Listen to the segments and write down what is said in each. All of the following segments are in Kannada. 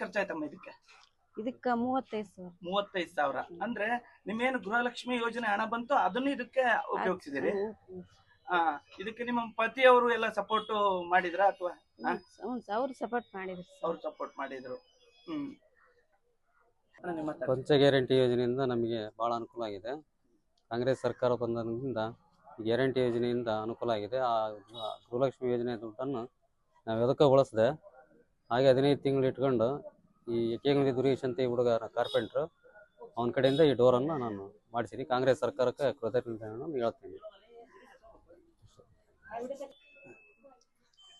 ಖರ್ಚಾಯ್ತಮ್ಮ ಇದಕ್ಕೆ? ಇದಕ್ಕ ಮೂವತ್ತೈದು ಸಾವಿರ. ಮೂವತ್ತೈದು ಸಾವಿರ. ಅಂದ್ರೆ ನಿಮ್ಮೇನು ಗೃಹಲಕ್ಷ್ಮಿ ಯೋಜನೆ ಹಣ ಬಂತು ಅದನ್ನು ಇದಕ್ಕೆ ಉಪಯೋಗಿಸಿದಿರಿ. ಆ ಇದಕ್ಕೆ ನಿಮ್ಮ ಪತಿಯವರು ಎಲ್ಲ ಸಪೋರ್ಟ್ ಮಾಡಿದ್ರ ಅಥವಾ? ಅವ್ರು ಸಪೋರ್ಟ್ ಮಾಡಿದ್ರು. ಅವ್ರು ಸಪೋರ್ಟ್ ಮಾಡಿದ್ರು. ಹ್ಮ್. ಅಣ್ಣ, ನಿಮ್ಮ ಹತ್ರ. ಪಂಚ ಗ್ಯಾರಂಟಿ ಯೋಜನೆಯಿಂದ ನಮಗೆ ಭಾಳ ಅನುಕೂಲ ಆಗಿದೆ. ಕಾಂಗ್ರೆಸ್ ಸರ್ಕಾರ ಬಂದಿಂದ ಗ್ಯಾರಂಟಿ ಯೋಜನೆಯಿಂದ ಅನುಕೂಲ ಆಗಿದೆ. ಆ ಗೃಹಲಕ್ಷ್ಮಿ ಯೋಜನೆ ದುಡ್ಡನ್ನು ನಾವು ಎದಕ್ಕೆ ಬಳಸದೆ ಹಾಗೆ ಹದಿನೈದು ತಿಂಗಳು ಇಟ್ಕೊಂಡು ಈ ಏಕಂಗಲಿ ದುರ್ಗೇಶ್ ಅಂತ ಈ ಹುಡುಗ ಕಾರ್ಪೆಂಟ್ರು, ಅವನ ಕಡೆಯಿಂದ ಈ ಡೋರನ್ನು ನಾನು ಮಾಡಿಸಿನಿ. ಕಾಂಗ್ರೆಸ್ ಸರ್ಕಾರಕ್ಕೆ ಕೃತಜ್ಞತೆಯನ್ನು ಹೇಳ್ತೀನಿ.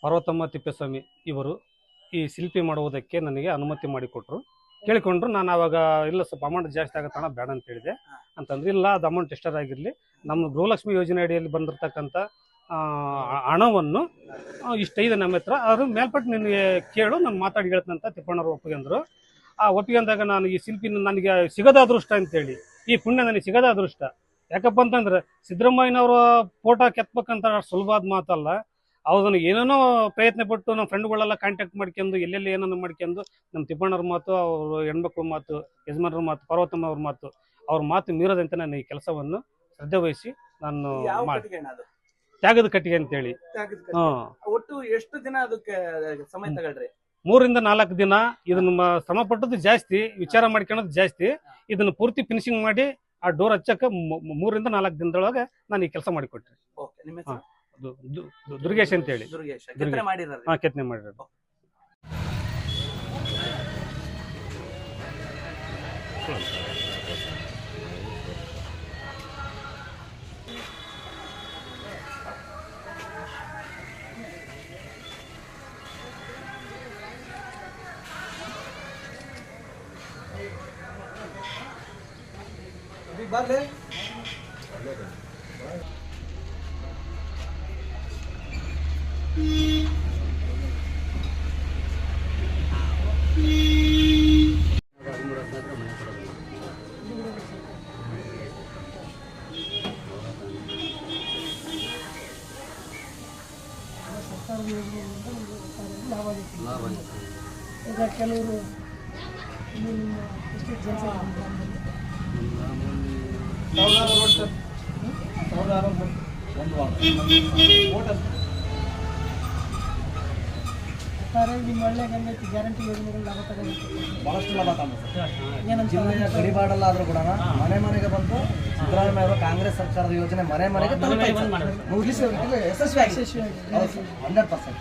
ಪಾರ್ವತಮ್ಮ ತಿಪ್ಪೇಸ್ವಾಮಿ ಇವರು ಈ ಶಿಲ್ಪಿ ಮಾಡುವುದಕ್ಕೆ ನನಗೆ ಅನುಮತಿ ಮಾಡಿಕೊಟ್ರು. ಕೇಳಿಕೊಂಡ್ರು, ನಾನು ಆವಾಗ, ಇಲ್ಲ ಸ್ವಲ್ಪ ಅಮೌಂಟ್ ಜಾಸ್ತಿ ಆಗತ್ತಣ ಬೇಡ ಅಂತ ಹೇಳಿದೆ. ಅಂತಂದ್ರೆ, ಇಲ್ಲ, ಅದು ಅಮೌಂಟ್ ಆಗಿರಲಿ. ನಮ್ಮ ಗೃಹಲಕ್ಷ್ಮಿ ಯೋಜನೆ ಅಡಿಯಲ್ಲಿ ಬಂದಿರತಕ್ಕಂಥ ಹಣವನ್ನು ಇಷ್ಟ ಇಷ್ಟೈದೆ ನಮ್ಮ ಹತ್ರ. ಅದ್ರ ಮೇಲ್ಪಟ್ಟು ನಿನಗೆ ಕೇಳು ನಾನು ಮಾತಾಡಿ ಹೇಳ್ತಂತ ತಿಪ್ಪಣ್ಣವ್ರು ಒಪ್ಪಿಗೆಂದರು ಆ ಒಪ್ಪಿಗೆಂದಾಗ ನಾನು ಈ ಶಿಲ್ಪಿ ನನಗೆ ಸಿಗದ ಅದೃಷ್ಟ ಅಂತೇಳಿ. ಈ ಪುಣ್ಯ ನನಗೆ ಸಿಗದ ಅದೃಷ್ಟ. ಯಾಕಪ್ಪ ಅಂತಂದ್ರೆ ಸಿದ್ದರಾಮಯ್ಯನವರ ಫೋಟೋ ಕೆತ್ತಬೇಕಂತ ಸುಲಭ ಆದ ಮಾತಲ್ಲ. ಅವ್ರನ್ನ ಏನೇನೋ ಪ್ರಯತ್ನ ಪಟ್ಟು ನಮ್ಮ ಫ್ರೆಂಡ್ಗಳೆಲ್ಲ ಕಾಂಟ್ಯಾಕ್ಟ್ ಮಾಡ್ಕೊಂಡು ಎಲ್ಲೆಲ್ಲಿ ಏನೇನೋ ಮಾಡ್ಕೊಂಡು ನಮ್ಮ ತಿಪ್ಪಣ್ಣವ್ರ ಮಾತು ಅವ್ರ ಹೆಣ್ಮಕ್ಳ ಮಾತು ಯಜಮಾನ್ರ ಮಾತು ಪಾರ್ವತಮ್ಮ ಅವ್ರ ಮಾತು ಅವ್ರ ಮಾತು ಮೀರದಂತೆ ನಾನು ಈ ಕೆಲಸವನ್ನು ಶ್ರದ್ಧೆ ವಹಿಸಿ ನಾನು ಮಾಡ್ತೀನಿ ಮಾಡಿ ತ್ಯಾಗದ ಕಟ್ಟಿಗೆ ಅಂತ ಹೇಳಿ. ಹ್ಮ್. ಒಟ್ಟು ಎಷ್ಟು ದಿನ ಅದಕ್ಕೆ ಸಮಯ ತಗೊಳ್ರಿ? ಮೂರಿಂದ ನಾಲ್ಕು ದಿನ ಇದನ್ನ ಶ್ರಮ ಪಟ್ಟದ್ದು ಜಾಸ್ತಿ ವಿಚಾರ ಮಾಡ್ಕೊಳ್ಳೋದು ಜಾಸ್ತಿ. ಇದನ್ನ ಪೂರ್ತಿ ಫಿನಿಶಿಂಗ್ ಮಾಡಿ ಆ ಡೋರ್ ಹಚ್ಚಕ್ಕೆ ಮೂರಿಂದ ನಾಲ್ಕು ದಿನದೊಳಗೆ ನಾನು ಈ ಕೆಲಸ ಮಾಡಿಕೊಟ್ರಿ. ದುರ್ಗೇಶ್ ಅಂತ ಹೇಳಿ ದುರ್ಗೇಶ್. ಕೆತ್ತನೆ ಮಾಡಿರೋದು. ಹಾ ಕೆತ್ತನೆ ಮಾಡಿರೋದು ಲಾಭ ಈಗ ಕೆಲವರು ನಿಮ್ಮ ಎಷ್ಟು ಜನಸಂಖ್ಯೆ ಒಟ್ಟಾರೆ ನಿಮ್ಮ ಒಳ್ಳೆ ಹೆಂಗೈತಿ ಗ್ಯಾರಂಟಿ ಯೋಜನೆಗಳು ಲಾಭ ಗಡಿಪಾಡಲ್ಲಾದ್ರೂ ಕೂಡ ಮನೆ ಮನೆಗೆ ಬಂದು ಸಿದ್ದರಾಮಯ್ಯ ಅವರು ಕಾಂಗ್ರೆಸ್ ಸರ್ಕಾರದ ಯೋಜನೆ ಮನೆ ಮನೆಗೆ ಯಶಸ್ವಿ ಮುಗಿಸಿ ಪರ್ಸೆಂಟ್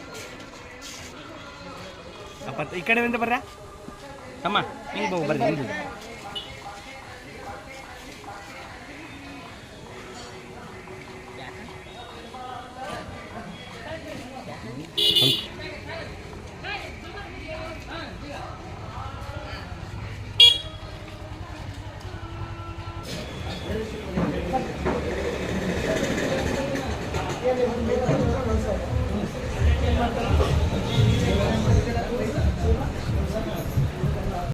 ಅಪ್ಪತ್ತು ಈ ಕಡೆ ಬಂದ ಬರ್ರ ತಮ್ಮ ಹಿಂಗೆ ಬಾವು ಬರ್ರಿ ಹಿಂಗೆ Gracias.